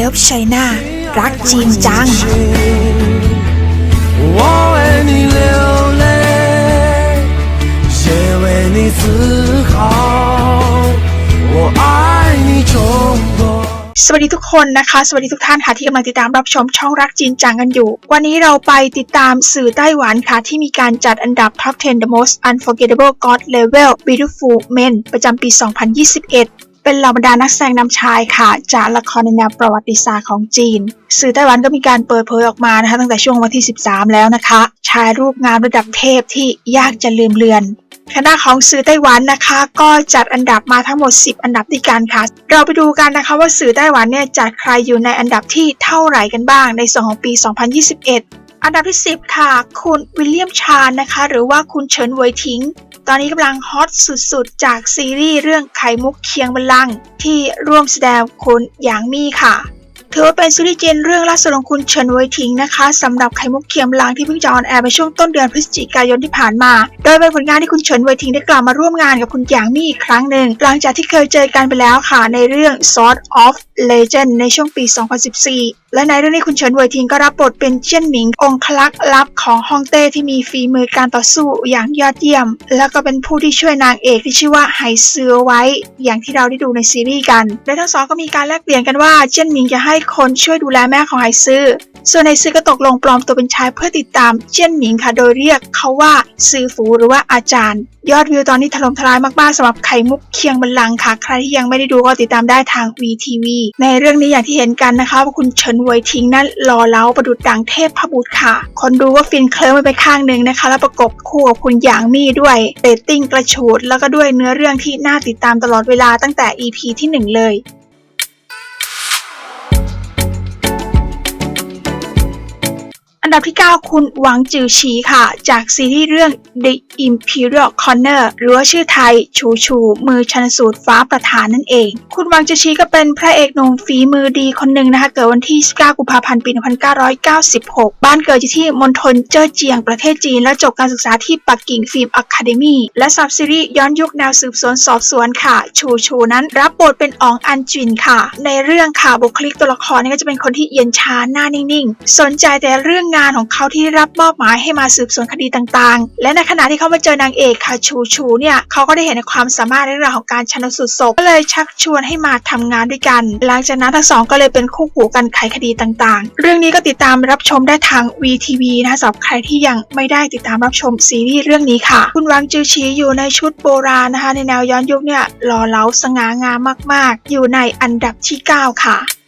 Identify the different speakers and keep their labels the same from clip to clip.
Speaker 1: Love China รักจีนจัง
Speaker 2: 我为你流泪，也为你自豪。我爱你中国。
Speaker 1: สวัสดีทุกคนนะคะ สวัสดีทุกท่านค่ะที่กำลังติดตามรับชมช่องรักจีนจังกันอยู่ วันนี้เราไปติดตามสื่อไต้หวันค่ะ ที่มีการจัดอันดับ Top 10 The Most Unforgettable God Level Beautiful Men ประจำปี 2021 เป็นเหล่าบรรดานักแสดงนำชายค่ะ จากละครในแนวประวัติศาสตร์ของจีน สื่อไต้หวันก็มีการเปิดเผยออกมานะคะตั้งแต่ช่วงวันที่ 13 แล้วนะคะ ชายรูปงามระดับเทพที่ยากจะลืมเลือนคณะของสื่อไต้หวันนะคะ ก็จัดอันดับมาทั้งหมด 10 อันดับด้วยกันค่ะ เราไปดูกันนะคะว่าสื่อไต้หวันเนี่ยจัดใครอยู่ในอันดับที่เท่าไหร่กันบ้างในส่วนของปี 2021 อันดับที่ 10 ค่ะ คุณวิลเลียมชาญนะคะ หรือว่าคุณเฉินเวยทิง ตอนนี้กำลังฮอตสุดๆ จากซีรีส์เรื่องไข่มุกเคียงบัลลังก์ที่ร่วมแสดงคุณหยางมี่ค่ะ ถือว่าเป็นซีรีส์จีนเรื่องล่าสุดของคุณเฉินเวยทิงนะคะสำหรับไข่มุกเคียมลางที่เพิ่งจะออนแอร์ไปช่วงต้นเดือนพฤศจิกายนที่ผ่านมา โดยเป็นผลงานที่คุณเฉินเวยทิงได้กลับมาร่วมงานกับคุณหยางมี่อีกครั้งหนึ่ง หลังจากที่เคยเจอกันไปแล้วค่ะในเรื่อง Sword of Legend ในช่วงปี 2014และในเรื่องนี้คุณเฉินเวยทิงก็รับบทเป็นเจี้ยนหมิง องคลักษ์ลับของฮ่องเต้ที่มีฝีมือการต่อสู้อย่างยอดเยี่ยม แล้วก็เป็นผู้ที่ช่วยนางเอกที่ชื่อว่าไหซือไว้ อย่างที่เราได้ดูในซีรีส์กันโดยทั้งสองก็มีการแลกเปลี่ยนกันว่าเจี้ยนหมิงจะให้คนช่วยดูแลแม่ของไหซือส่วนไหซือก็ตกลงปลอมตัวเป็นชายเพื่อติดตามเจี้ยนหมิงค่ะ โดยเรียกเขาว่าซือฟูหรือว่าอาจารย์ ยอดวิวตอนนี้ถล่มทลายมากๆสำหรับไข่มุกเคียงบัลลังค่ะ ใครที่ยังไม่ได้ดูก็ติดตามได้ทาง VTV ในเรื่องนี้อย่างที่เห็นกันนะคะว่าคุณเฉินเวยทิงนั้นหล่อเล้าประดุดดังเทพพบุตรค่ะ คนดูก็ฟินเคลิ้มไปข้างหนึ่งนะคะ แล้วประกบคู่กับคุณหยางมี่ด้วยเรตติ้งกระฉูดแล้วก็ด้วยเนื้อเรื่องที่น่าติดตามตลอดเวลาตั้งแต่ EP ที่หนึ่งเลย อันดับที่ 9 คุณหวังจือฉีค่ะ จากซีรีส์เรื่อง The Imperial Corner หรือว่าชื่อไทย ชูชูมือชันสูตรฟ้าประธานนั่นเอง คุณหวังจือฉีก็เป็นพระเอกหนุ่มฝีมือดีคนหนึ่งนะคะ เกิดวันที่ 19 กุมภาพันธ์ปี 1996 บ้านเกิดอยู่ที่มณฑลเจ้อเจียงประเทศจีน และจบการศึกษาที่ปักกิ่งฟิล์มอะคาเดมีและสับซีรีส์ย้อนยุคแนวสืบสวนสอบสวนค่ะ ชูชูนั้นรับบทเป็นอองอันจินค่ะ ในเรื่องค่ะบุคลิกตัวละครนี่ก็จะเป็นคนที่เย็นชาหน้านิ่งๆ สนใจแต่เรื่องงานของเขาที่รับมอบหมายให้มาสืบสวนคดีต่างๆ และในขณะที่เขามาเจอนางเอกค่ะชูชูเนี่ยเขาก็ได้เห็นในความสามารถในเรื่องของการชันสูตรศพก็เลยชักชวนให้มาทำงานด้วยกัน หลังจากนั้นทั้งสองก็เลยเป็นคู่หูกันไขคดีต่างๆ เรื่องนี้ก็ติดตามรับชมได้ทาง VTV นะคะสำหรับใครที่ยังไม่ได้ติดตามรับชมซีรีส์เรื่องนี้ค่ะ คุณวังจือชีอยู่ในชุดโบราณนะคะ ในแนวย้อนยุคเนี่ยหล่อเหลาสง่างามมาก ๆ อยู่ในอันดับที่ 9 ค่ะ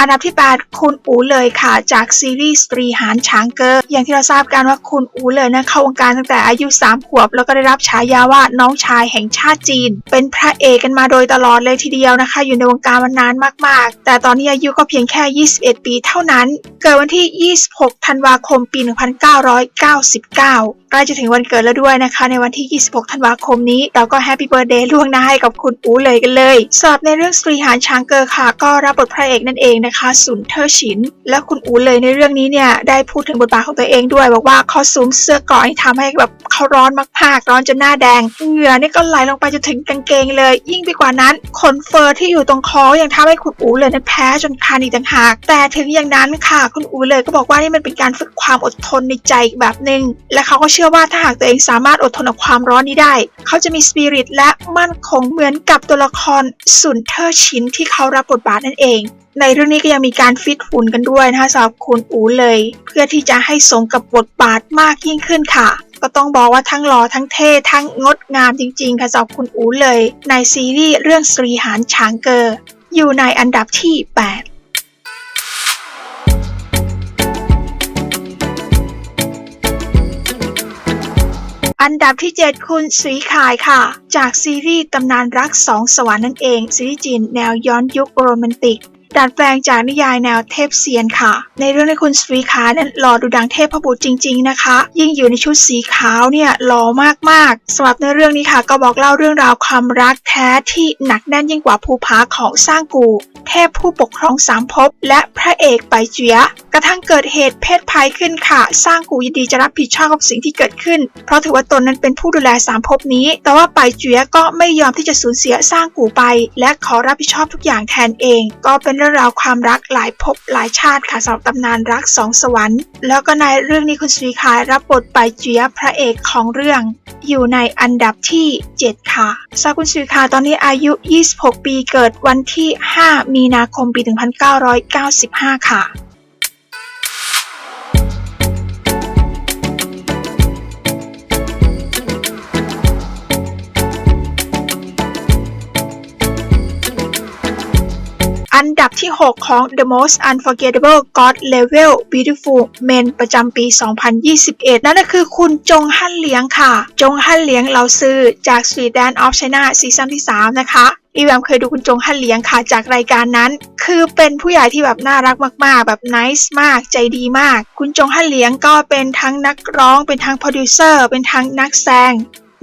Speaker 1: อันดับที่ 8 คุณอูเลยค่ะ จากซีรีส์ตรีหานช้างเกอร์อย่างที่เราทราบกันว่าคุณอูเลยนะเข้าวงการตั้งแต่อายุ 3 ขวบ แล้วก็ได้รับฉายาว่าน้องชายแห่งชาติจีน เป็นพระเอกกันมาโดยตลอดเลยทีเดียวนะคะ อยู่ในวงการมานานมากๆ แต่ตอนนี้อายุก็เพียงแค่ 21 ปีเท่านั้น เกิดวันที่ 26 ธันวาคม ปี 1999ใกล้จะถึงวันเกิดแล้วด้วยนะคะ ในวันที่ 26 ธันวาคมนี้ เราก็แฮปปี้เบิร์ดเดย์ล่วงหน้าให้กับคุณอูเลยกันเลยสำหรับในเรื่องสตรีหานช้างเกอร์ค่ะ ก็รับบทพระเอกนั่นเองนะคะ สุนเทอร์ฉิน และคุณอูเลยในเรื่องนี้เนี่ยได้พูดถึงบทบาทของตัวเองด้วย บอกว่าเขาสวมเสื้อกราะที่ทำให้แบบเขาร้อนมากๆร้อนจนหน้าแดงเหงื่อนี่ก็ไหลลงไปจนถึงกางเกงเลย ยิ่งไปกว่านั้นขนเฟอร์ที่อยู่ตรงคอยังทำให้คุณอูเลยนั้นแพ้จนคันอีกต่างหาก แต่ถึงอย่างนั้นค่ะคุณอูเลยก็บอกว่านี่มันเป็นการฝึกความอดทนในใจแบบหนึ่งและเขาก็เชื่อว่าถ้าหากตัวเองสามารถอดทนกับความร้อนนี้ได้ เขาจะมีสปิริตและมั่นคงเหมือนกับตัวละครสุนเทอร์ชินที่เขารับบทบาทนั่นเองในเรื่องนี้ก็ยังมีการฟิตหุ่นกันด้วยนะคะสำหรับคุณอูเลย เพื่อที่จะให้สมกับบทบาทมากยิ่งขึ้นค่ะ ก็ต้องบอกว่าทั้งหล่อทั้งเท่ทั้งงดงามจริงๆ ค่ะสำหรับคุณอูเลย ในซีรีส์เรื่องสตรีหานช้างเกอร์อยู่ในอันดับที่ 8 อันดับที่ 7 คุณสีขายค่ะ จากซีรีส์ตำนานรักสองสวรรค์นั่นเอง ซีรีส์จีนแนวย้อนยุคโรแมนติก ดัดแปลงจากนิยายแนวเทพเซียนค่ะ ในเรื่องในคุณสวีขาเนี่ยหล่อดูดังเทพบุตรจริง ๆนะคะ ยิ่งอยู่ในชุดสีขาวเนี่ยหล่อมากๆสำหรับในเรื่องนี้ค่ะ ก็บอกเล่าเรื่องราวความรักแท้ที่หนักแน่นยิ่งกว่าภูผาของสร้างกูเทพผู้ปกครองสามภพและพระเอกไปเจียกระทั่งเกิดเหตุเพศภัยขึ้นค่ะ สร้างกูยินดีจะรับผิดชอบกับสิ่งที่เกิดขึ้น เพราะถือว่าตนนั้นเป็นผู้ดูแลสามภพนี้ แต่ว่าไปเจียก็ไม่ยอมที่จะสูญเสียสร้างกูไป และขอรับผิดชอบทุกอย่างแทนเอง ก็เป็นเรื่องราวความรักหลายภพหลายชาติค่ะสำหรับตำนานรักสองสวรรค์ แล้วก็ในเรื่องนี้คุณสุริคายรับบทไปเจียพระเอกของเรื่อง อยู่ในอันดับที่ 7 ค่ะซาคุณสุริคาตอนนี้อายุ 26 ปีเกิดวันที่ 5 มีนาคมปี 1995 ค่ะ อันดับที่ 6 ของ The Most Unforgettable God Level Beautiful Men ประจำปี 2021 นั่นก็คือคุณจงฮั่นเหลียงค่ะ จงฮั่นเหลียงเราซื้อจาก Sweet Dance of China ซีซั่นที่ 3 นะคะอีแวมเคยดูคุณจงฮั่นเหลียงค่ะจากรายการนั้น คือเป็นผู้ใหญ่ที่แบบน่ารักมาก ๆ แบบ nice มากใจดีมาก คุณจงฮั่นเหลียงก็เป็นทั้งนักร้อง เป็นทั้งโปรดิวเซอร์ เป็นทั้งนักแสดง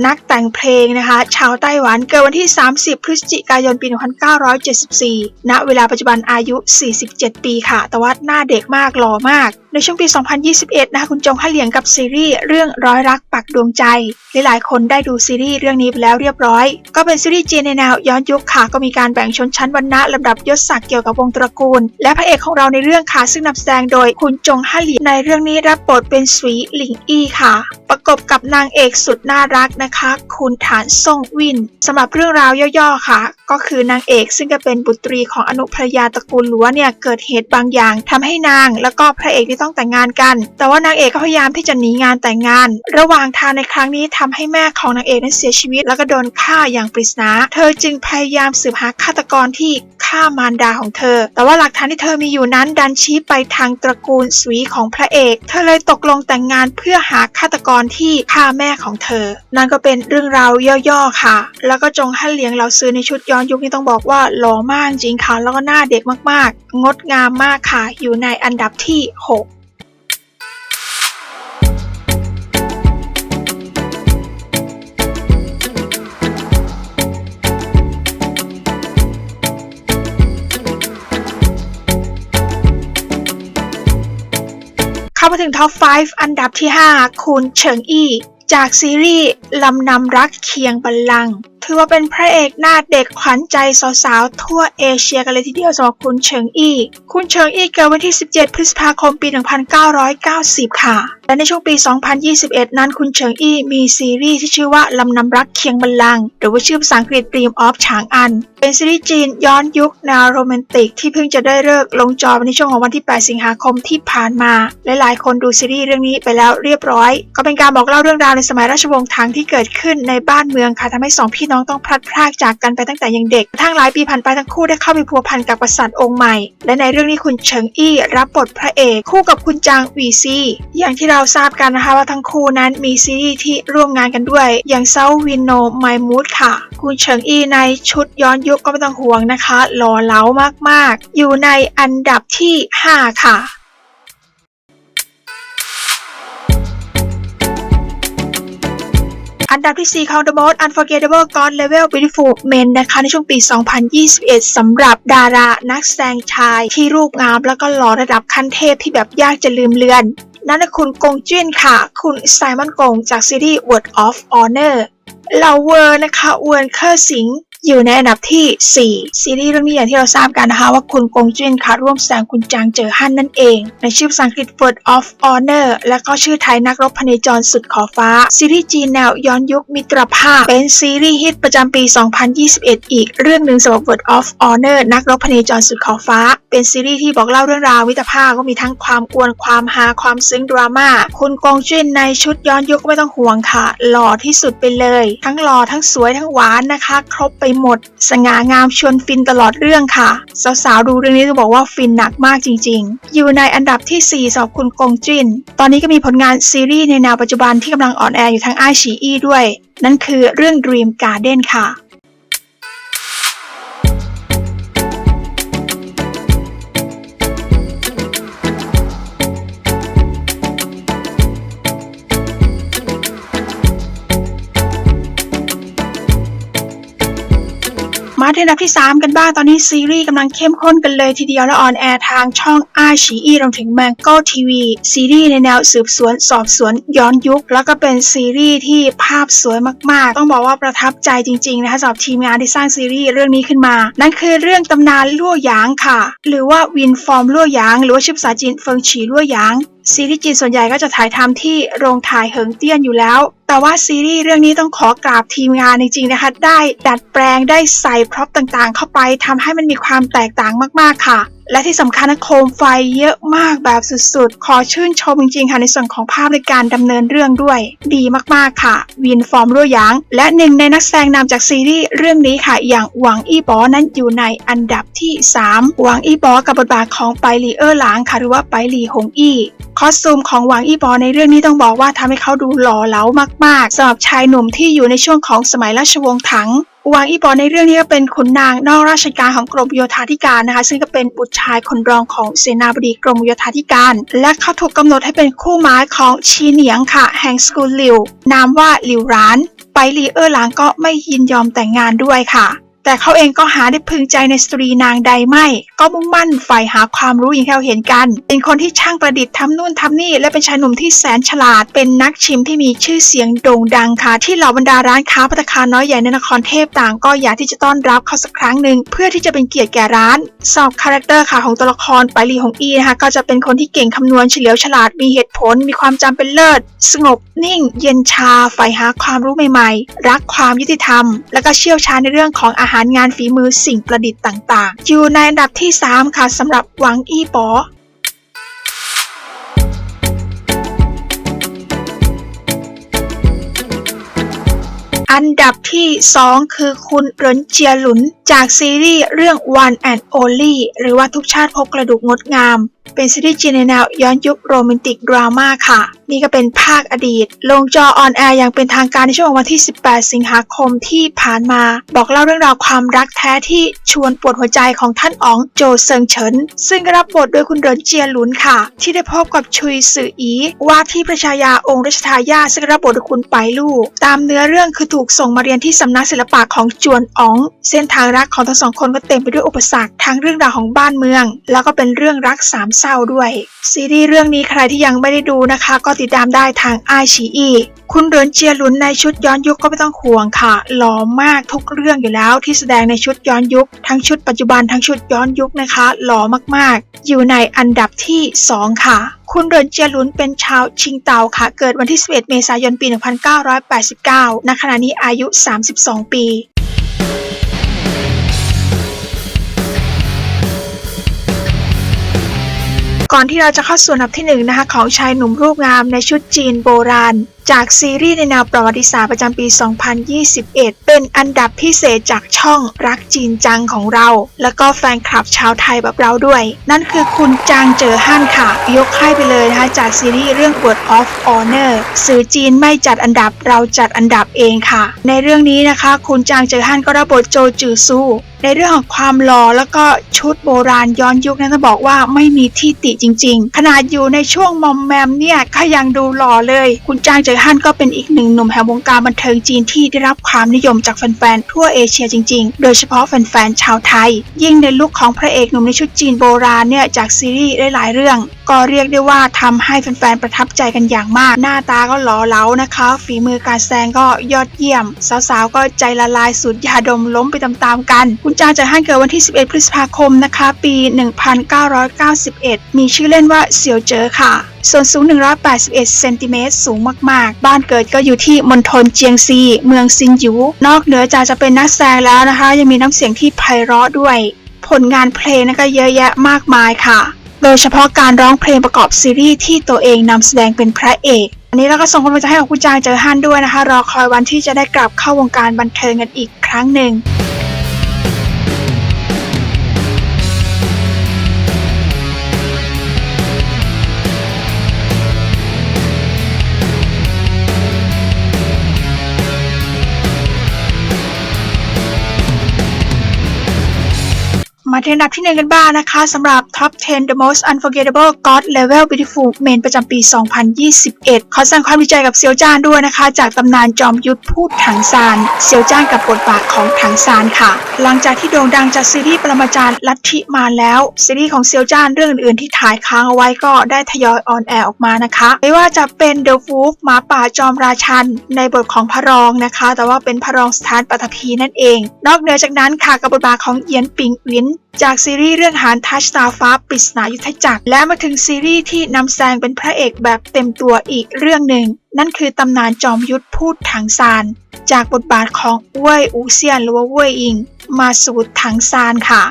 Speaker 1: นักแต่งเพลงนะคะ ชาวไต้หวันเกิดวันที่ 30 พฤศจิกายนปี 1974 ณ เวลาปัจจุบันอายุ 47 ปีค่ะ แต่ว่าหน้าเด็กมากหล่อมาก ในช่วงปี 2021 นะคะคุณจงฮั่เหลียงกับซีรีส์เรื่องร้อยรักปักดวงใจ หลายๆ คนได้ดูซีรีส์เรื่องนี้ไปแล้วเรียบร้อย ก็เป็นซีรีส์จีนในแนวย้อนยุคค่ะ ก็มีการแบ่งชนชั้นวรรณะลำดับยศศักดิ์เกี่ยวกับวงตระกูล และพระเอกของเราในเรื่องค่ะ ซึ่งนำแสดงโดยคุณจงฮั่เหลียงในเรื่องนี้รับบทเป็นสวีหลิงอี้ค่ะ ประกบกับนางเอกสุดน่ารักนะคะ คุณฐานซ่งวินสำหรับเรื่องราวย่อๆค่ะ ก็คือนางเอกซึ่งก็เป็นบุตรีของอนุภรยาตระกูลหลัวเนี่ยเกิดเหตุบางอย่างทำให้นาง แล้วก็พระเอกที่ต้อง้องแต่งงานกัน แต่ว่านางเอกก็พยายามที่จะหนีงานแต่งงาน ระหว่างทางในครั้งนี้ทำให้แม่ของนางเอกนั้นเสียชีวิต แล้วก็โดนฆ่าอย่างปริศนา เธอจึงพยายามสืบหาฆาตกรที่ฆ่ามารดาของเธอ แต่ว่าหลักฐานที่เธอมีอยู่นั้นดันชี้ไปทางตระกูลสวีของพระเอก เธอเลยตกลงแต่งงานเพื่อหาฆาตกรที่ฆ่าแม่ของเธอ นั่นก็เป็นเรื่องราวย่อๆค่ะ แล้วก็จงฮั่นเหลียงเราซื้อในชุดย้อนยุคนี้ต้องบอกว่าหล่อมากจริงค่ะ แล้วก็หน้าเด็กมากๆ งดงามมากค่ะ อยู่ในอันดับที่ 6 เข้ามาถึงท็อป 5 อันดับที่ 5 คุณเฉิงอี้ จากซีรีส์ ลำนำรักเคียงบัลลังก์ ถือว่าเป็นพระเอกหน้าเด็กขวัญใจสาวๆ ทั่วเอเชียกันเลยทีเดียวสำหรับคุณเฉิงอี้ คุณเฉิงอี้เกิดวันที่ 17 พฤษภาคมปี 1990 ค่ะ และในช่วงปี 2021 นั้นคุณเฉิงอี้มีซีรีส์ที่ชื่อว่าลำนำรักเคียงบัลลังก์หรือว่าชื่อภาษาอังกฤษ Dream of ฉางอัน เป็นซีรีส์จีนย้อนยุคแนวโรแมนติกที่เพิ่งจะได้เลิกลงจอในช่วงของวันที่ 8 สิงหาคมที่ผ่านมา หลายๆ คนดูซีรีส์เรื่องนี้ไปแล้วเรียบร้อย ก็เป็นการบอกเล่าเรื่องราวในสมัยราชวงศ์ถังที่เกิดขึ้นในบ้านเมืองค่ะทำให้สองพี่น้องต้องพลัดพรากจากกันไปตั้งแต่ยังเด็กทั่งหลายปีผ่านไปทั้งคู่ได้เข้าไปพัวพันกับกษัตริย์องค์ใหม่ และในเรื่องนี้คุณเฉิงอี้รับบทพระเอกคู่กับคุณจางวีซีอย่างที่เราทราบกันนะคะว่าทั้งคู่นั้นมีซีรีส์ที่ร่วมงานกันด้วย อย่างเซาวินโนไมมูดค่ะ คุณเฉิงอี้ในชุดย้อนยุคก็ไม่ต้องห่วงนะคะหล่อเหลามากๆ อยู่ในอันดับที่ 5 ค่ะ อันดับที่ 4 ของ The Most Unforgettable God Level Beautiful Men นะคะในช่วงปี 2021สำหรับดารานักแสดงชายที่รูปงามแล้วก็หล่อระดับขั้นเทพที่แบบยากจะลืมเลือน นั่นคือคุณกงจิ้นค่ะ คุณไซมอนกงจากซีรีส์ Word of Honor เหล่าเวอร์นะคะอวนเคอร์สิง อยู่ในอันดับที่ 4 ซีรีส์เรื่องนี้อย่างที่เราทราบกันนะคะว่าคุณกงจินค่ะร่วมแสดงคุณจางเจอฮั่นนั่นเอง ในชื่อภาษาอังกฤษ Word of Honor และก็ชื่อไทยนักรบพเนจรสุดขอฟ้า ซีรีส์จีนแนวย้อนยุคมิตรภาพ เป็นซีรีส์ฮิตประจำปี 2021 อีกเรื่องหนึ่งสำหรับ Word of Honor นักรบพเนจรสุดขอฟ้า เป็นซีรีส์ที่บอกเล่าเรื่องราวมิตรภาพก็มีทั้งความกวนความฮาความซึ้งดราม่าคุณกงจินในชุดย้อนยุคก็ไม่ต้องห่วงค่ะ หล่อที่สุดไปเลย ทั้งหล่อทั้งสวยทั้งหวานนะคะ ครบไปหมด สง่างามชวนฟินตลอดเรื่องค่ะ สาวๆ ดูเรื่องนี้จะบอกว่าฟินหนักมากจริง ๆ อยู่ในอันดับที่ 4สำหรับคุณกงจิน ตอนนี้ก็มีผลงานซีรีส์ในแนวปัจจุบันที่กำลังออนแอร์อยู่ทางไอชีอีด้วย นั่นคือเรื่อง Dream Garden ค่ะ มาที่อันดับที่ 3 กันบ้าง ตอนนี้ซีรีส์กำลังเข้มข้นกันเลยทีเดียวและออนแอร์ทางช่องอาชีอีรวมถึงแมงโก้ทีวีซีรีส์ในแนวสืบสวนสอบสวนย้อนยุค แล้วก็เป็นซีรีส์ที่ภาพสวยมากๆ ต้องบอกว่าประทับใจจริงๆนะคะสำหรับทีมงานที่สร้างซีรีส์เรื่องนี้ขึ้นมา นั่นคือเรื่องตำนานลั่วหยางค่ะ หรือว่าวินฟอร์มลั่วหยาง หรือว่าชื่อภาษาจีนเฟิงฉีลั่วหยาง ซีรีส์จีนส่วนใหญ่ก็จะถ่ายทำที่โรงถ่ายเหิงเตี้ยนอยู่แล้ว แต่ว่าซีรีส์เรื่องนี้ต้องขอกราบทีมงานจริงๆนะคะ ได้ดัดแปลงได้ใส่พร็อพต่างๆ เข้าไปทำให้มันมีความแตกต่างมากๆค่ะ และที่สำคัญนะโคมไฟเยอะมากแบบสุดๆ ขอชื่นชมจริงๆค่ะในส่วนของภาพในการดำเนินเรื่องด้วย ดีมากๆค่ะ วินฟอร์มรั่วยาง และหนึ่งในนักแสดงนำจากซีรีส์เรื่องนี้ค่ะ อย่างหวังอี้บอนั้นอยู่ในอันดับที่ 3 หวังอี้บอกับบทบาทของไปหลีเออร์หลางค่ะหรือว่าไปหลีหงอี้คอสตูมของหวังอี้บอในเรื่องนี้ต้องบอกว่าทำให้เขาดูหล่อเหลามากๆสำหรับชายหนุ่มที่อยู่ในช่วงของสมัยราชวงศ์ถัง หวังอี้บอในเรื่องนี้ก็เป็นขุนนางนอกราชการของกรมโยธาธิการนะคะ ซึ่งก็เป็นบุตรชายคนรองของเสนาบดีกรมโยธาธิการ และเขาถูกกำหนดให้เป็นคู่หมายของชีเหนียงค่ะ แห่งสกุลหลิว นามว่าหลิวราน ไปหลีเออร์หลางก็ไม่ยินยอมแต่งงานด้วยค่ะ แต่เขาเองก็หาได้พึงใจในสตรีนางใดไม่ ก็มุ่งมั่นใฝ่หาความรู้อย่างที่เราเห็นกัน เป็นคนที่ช่างประดิษฐ์ทำนู่นทำนี่ และเป็นชายหนุ่มที่แสนฉลาด เป็นนักชิมที่มีชื่อเสียงโด่งดังค่ะ ที่เหล่าบรรดาร้านค้าภัตคาน้อยใหญ่ในนครเทพต่างก็อยากที่จะต้อนรับเขาสักครั้งหนึ่งเพื่อที่จะเป็นเกียรติแก่ร้าน สอบคาแรคเตอร์ค่ะของตัวละครไปลีหงอีนะคะก็จะเป็นคนที่เก่งคำนวณเฉลียวฉลาดมีเหตุผล มีความจำเป็นเลิศ สงบนิ่ง เย็นชาใฝ่หาความรู้ใหม่ๆ รักความยุติธรรม และก็เชี่ยวชาญในเรื่องของอาหารงานฝีมือสิ่งประดิษฐ์ต่างๆ อยู่ในอันดับที่ 3 ค่ะสำหรับหวังอี้ป๋ออันดับที่ 2 คือคุณเหรินเจียหลุน จากซีรีส์เรื่อง One and Only หรือว่าทุกชาติพบกระดูกงดงาม เป็นซีรีส์จีนในแนวย้อนยุคโรแมนติกดราม่าค่ะ นี่ก็เป็นภาคอดีต ลงจอออนแอร์อย่างเป็นทางการในช่วงวันที่ 18 สิงหาคมที่ผ่านมา บอกเล่าเรื่องราวความรักแท้ที่ชวนปวดหัวใจของท่านอ๋องโจเซิงเฉิน ซึ่งก็รับบทโดยคุณเรินเจียหลุนค่ะ ที่ได้พบกับชุยซืออีว่าที่พระชายาองค์รัชทายาทซึ่งรับบทโดยคุณไปลู่ตามเนื้อเรื่องคือถูกส่งมาเรียนที่สำนักศิลปะของจวนอ๋อง เส้นทางรักของทั้งสองคนก็เต็มไปด้วยอุปสรรคทั้งเรื่องราวของบ้านเมือง แล้วก็เป็นเรื่องรักสามเศร้าด้วย ซีรีส์เรื่องนี้ใครที่ยังไม่ได้ดูนะคะ ก็ติดตามได้ทางไอชีอีคุณเหรินเจียหลุนในชุดย้อนยุคก็ไม่ต้องห่วงค่ะ หล่อมากทุกเรื่องอยู่แล้วที่แสดงในชุดย้อนยุค ทั้งชุดปัจจุบันทั้งชุดย้อนยุคนะคะ หล่อมากๆ อยู่ในอันดับที่ 2 ค่ะ คุณเหรินเจียหลุนเป็นชาวชิงเตาค่ะ เกิดวันที่ 11 เมษายนปี 1989 ณ ขณะนี้อายุ 32 ปี ก่อนที่เราจะเข้าสู่อันดับที่หนึ่งนะคะของชายหนุ่มรูปงามในชุดจีนโบราณ จากซีรีส์ในแนวประวัติศาสตร์ประจำปี 2021 เป็นอันดับพิเศษจากช่องรักจีนจังของเรา แล้วก็แฟนคลับชาวไทยแบบเราด้วย นั่นคือคุณจางเจอฮั่นค่ะ ยกให้ไปเลยนะคะจากซีรีส์เรื่อง Word of Honor สื่อจีนไม่จัดอันดับเราจัดอันดับเองค่ะ ในเรื่องนี้นะคะ คุณจางเจอฮั่นก็รับบทโจจือซู ในเรื่องของความหล่อแล้วก็ชุดโบราณย้อนยุคนั้นต้องบอกว่าไม่มีที่ติจริง ๆ ขนาดอยู่ในช่วงมอมแมมเนี่ยก็ยังดูหล่อเลย คุณจางเจอฮั่นก็เป็นอีกหนึ่งหนุ่มแห่งวงการบันเทิงจีนที่ได้รับความนิยมจากแฟนๆทั่วเอเชียจริง ๆ โดยเฉพาะแฟนๆชาวไทย ยิ่งในลุคของพระเอกหนุ่มในชุดจีนโบราณเนี่ยจากซีรีส์หลายๆเรื่อง ก็เรียกได้ว่าทำให้แฟนๆประทับใจกันอย่างมาก หน้าตาก็หล่อเหลานะคะ ฝีมือการแสดงก็ยอดเยี่ยม สาวๆก็ใจละลายสุดยาดมล้มไปตามๆกัน คุณจางเจอฮั่นเกิดวันที่ 11 พฤษภาคมนะคะ ปี 1991 มีชื่อเล่นว่าเสี่ยวเจอค่ะ ส่วนสูง 181 เซนติเมตร สูงมาก ๆ บ้านเกิดก็อยู่ที่มณฑลเจียงซี เมืองซินหยู นอกเหนือจากจะเป็นนักแสดงแล้วนะคะ ยังมีน้ำเสียงที่ไพเราะด้วย ผลงานเพลงนะคะเยอะแยะมากมายค่ะ โดยเฉพาะการร้องเพลงประกอบซีรีส์ที่ตัวเองนำแสดงเป็นพระเอกอันนี้เราก็ส่งกำลังใจให้กับคุณจางเจอฮั่นด้วยนะคะ รอคอยวันที่จะได้กลับเข้าวงการบันเทิงกันอีกครั้งหนึ่ง มาที่อันดับที่หนึ่งกันบ้างนะคะสำหรับ Top 10 The Most Unforgettable God Level Beautiful Men ประจำปี 2021 ขอแสดงความดีใจกับเซียวจ้านด้วยนะคะ จากตำนานจอมยุทธพูดถังซาน เซียวจ้านกับบทบาทของถังซานค่ะ หลังจากที่โด่งดังจากซีรีส์ปรมาจารย์ลัทธิมารแล้ว ซีรีส์ของเซียวจ้านเรื่องอื่นๆที่ถ่ายค้างเอาไว้ก็ได้ทยอยออนแอร์ออกมานะคะ ไม่ว่าจะเป็น The Wolf หมาป่าจอมราชัน ในบทของพระรองนะคะ แต่ว่าเป็นพระรองสถานปัตภีนั่นเอง นอกเหนือจากนั้นค่ะกับบทบาทของเอียนปิงอินจากซีรีส์เรื่องหานทัชตาฟ้าปริศนายุทธจักร และมาถึงซีรีส์ที่นำแสดงเป็นพระเอกแบบเต็มตัวอีกเรื่องหนึ่ง นั่นคือตำนานจอมยุทธพูดถังซาน จากบทบาทของเว่ยอูเซียนหรือว่าเว่ยอิง มาสู่ถังซานค่ะ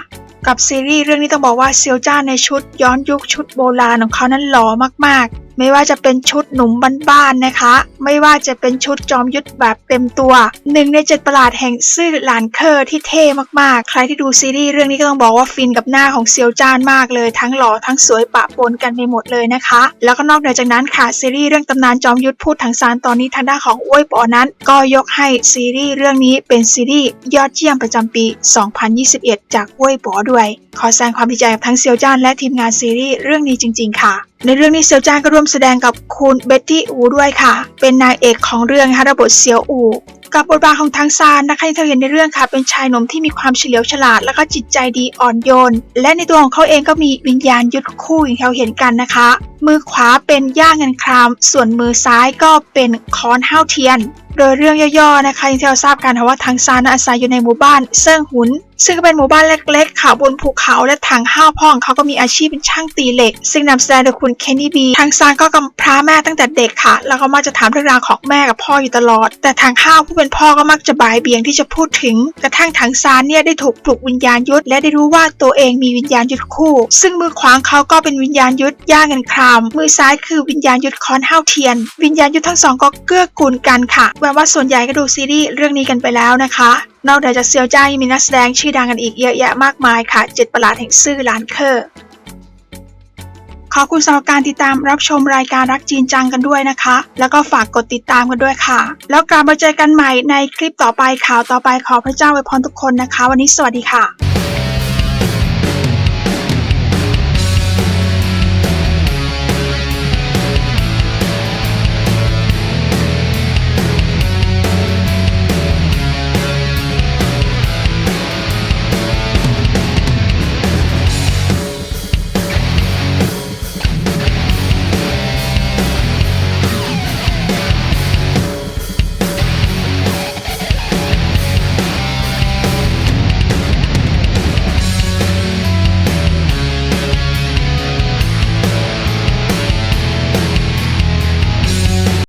Speaker 1: กับซีรีส์เรื่องนี้ต้องบอกว่าเซียวจ้าในชุดย้อนยุคชุดโบราณของเขานั้นหล่อมากๆ ไม่ว่าจะเป็นชุดหนุ่มบ้านๆนะคะ ไม่ว่าจะเป็นชุดจอมยุทธแบบเต็มตัวหนึ่งในเจ็ดประหลาดแห่งซื่อหลานเคอร์ที่เท่มากๆ ใครที่ดูซีรีส์เรื่องนี้ก็ต้องบอกว่าฟินกับหน้าของเซียวจ้านมากเลย ทั้งหล่อทั้งสวยปะปนกันไปหมดเลยนะคะ แล้วก็นอกเหนือจากนั้นค่ะซีรีส์เรื่องตำนานจอมยุทธพูดถังซานตอนนี้ทางด้านของอ้วยปอนั้น ก็ยกให้ซีรีส์เรื่องนี้เป็นซีรีส์ยอดเยี่ยมประจำปี 2021 จากอ้วยปอด้วย ขอแสดงความดีใจกับทั้งเซียวจ้านและทีมงานซีรีส์เรื่องนี้จริง ๆ ค่ะ ในเรื่องนี้เซียวจ้านก็ร่วมแสดงกับคุณเบ็ตตี้อูด้วยค่ะ เป็นนางเอกของเรื่องนะคะรับบทเซียวอูกับบทบาทของทางซานนะคะที่เธอเห็นในเรื่องค่ะ เป็นชายหนุ่มที่มีความเฉลียวฉลาด แล้วก็จิตใจดีอ่อนโยน และในตัวของเขาเองก็มีวิญญาณยุทธคู่อย่างที่เราเห็นกันนะคะ มือขวาเป็นย่าเงินคราม ส่วนมือซ้ายก็เป็นค้อนห้าวเทียน โดยเรื่องย่อๆนะคะอย่างที่เราทราบกันค่ะว่าทางซานนั้นอาศัยอยู่ในหมู่บ้านเซิ่งหุน ซึ่งเป็นหมู่บ้านเล็กๆค่ะบนภูเขาและทางห้าวพ่องเขาก็มีอาชีพเป็นช่างตีเหล็ก ซึ่งนำแสดงโดยคุณเคนนี่บีทางซานก็กำพร้าแม่ตั้งแต่เด็กค่ะ แล้วก็มักจะถามเรื่องราวของแม่กับพ่ออยู่ตลอด แต่ทางห้าวผู้เป็นพ่อก็มักจะบายเบี่ยงที่จะพูดถึงกระทั่งทางซานเนี่ยได้ถูกปลุกวิญญาณยุทธและได้รู้ว่าตัวเองมีวิญญาณยุทธคู่ ซึ่งมือขวางเขาก็เป็นวิญญาณยุทธย่าเงินครามมือซ้ายคือวิญญาณยุทธคอนห้าวเทียน วิญญาณยุทธทั้งสองก็เกื้อกูลกันค่ะแปลว่าส่วนใหญ่ก็ดูซีรีส์เรื่องนี้กันไปแล้วนะคะ นอกจากเซียวจ้ายังมีนักแสดงชื่อดังกันอีกเยอะแยะมากมายค่ะเจ็ดประหลาดแห่งซื่อหลานเคอร์ขอบคุณสำหรับการติดตามรับชมรายการรักจีนจังกันด้วยนะคะ แล้วก็ฝากกดติดตามกันด้วยค่ะ แล้วกลับมาเจอกันใหม่ในคลิปต่อไปข่าวต่อไปขอพระเจ้าอวยพรทุกคนนะคะ วันนี้สวัสดีค่ะ